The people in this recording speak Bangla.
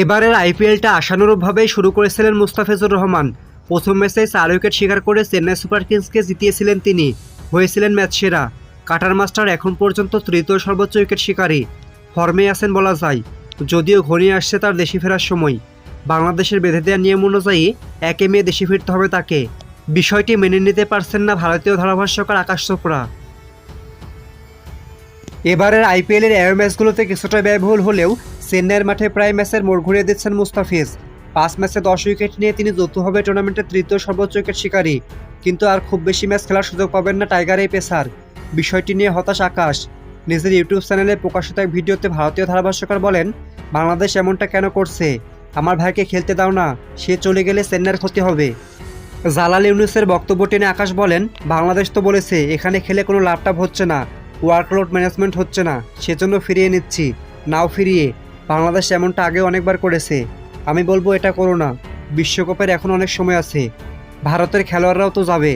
এবারের আইপিএলটা আশানুরূপভাবেই শুরু করেছিলেন মুস্তাফিজুর রহমান। প্রথম ম্যাচে চার উইকেট শিকার করে চেন্নাই সুপার কিংসকে জিতিয়েছিলেন তিনি। হয়েছিলেন ম্যাচ সেরা। কাটার মাস্টার এখন পর্যন্ত তৃতীয় সর্বোচ্চ উইকেট শিকারী। ফর্মে আছেন বলা যায়, যদিও ঘনিয়ে আসছে তার দেশে ফেরার সময়। বাংলাদেশের বেঁধে দেওয়া নিয়ম অনুযায়ী একে মে দেশে ফিরতে হবে তাকে। বিষয়টি মেনে নিতে পারছেন না ভারতীয় ধারাভাষ্যকার আকাশ চোপড়া। এবারের আইপিএলের এয়ার ম্যাচগুলোতে কিছুটা ব্যয়বহুল হলেও চেন্নাইয়ের মাঠে প্রায় ম্যাচের মোড় ঘুরিয়ে দিচ্ছেন মুস্তাফিজ। পাঁচ ম্যাচে দশ উইকেট নিয়ে তিনি যৌথভাবে টুর্নামেন্টের তৃতীয় সর্বোচ্চ উইকেট শিকারী। কিন্তু আর খুব বেশি ম্যাচ খেলার সুযোগ পাবেন না টাইগার এই পেসার। বিষয়টি নিয়ে হতাশ আকাশ। নিজের ইউটিউব চ্যানেলে প্রকাশিত এক ভিডিওতে ভারতীয় ধারাভাষ্যকার বলেন, বাংলাদেশ এমনটা কেন করছে? আমার ভাইকে খেলতে দাও না, সে চলে গেলে চেন্নাইয়ের ক্ষতি হবে। জালাল ইউনুসের বক্তব্য টেনে আকাশ বলেন, বাংলাদেশ তো বলেছে, এখানে খেলে কোনো লাভটাভ হচ্ছে না। ওয়ার্কলোড ম্যানেজমেন্ট হচ্ছে না, সেজন্য ফিরিয়ে নিচ্ছি। নাও ফিরিয়ে। বাংলাদেশ এমনটা আগে অনেকবার করেছে। আমি বলব এটা করো না। বিশ্বকাপের এখন অনেক সময় আছে। ভারতের খেলোয়াড়রাও তো যাবে।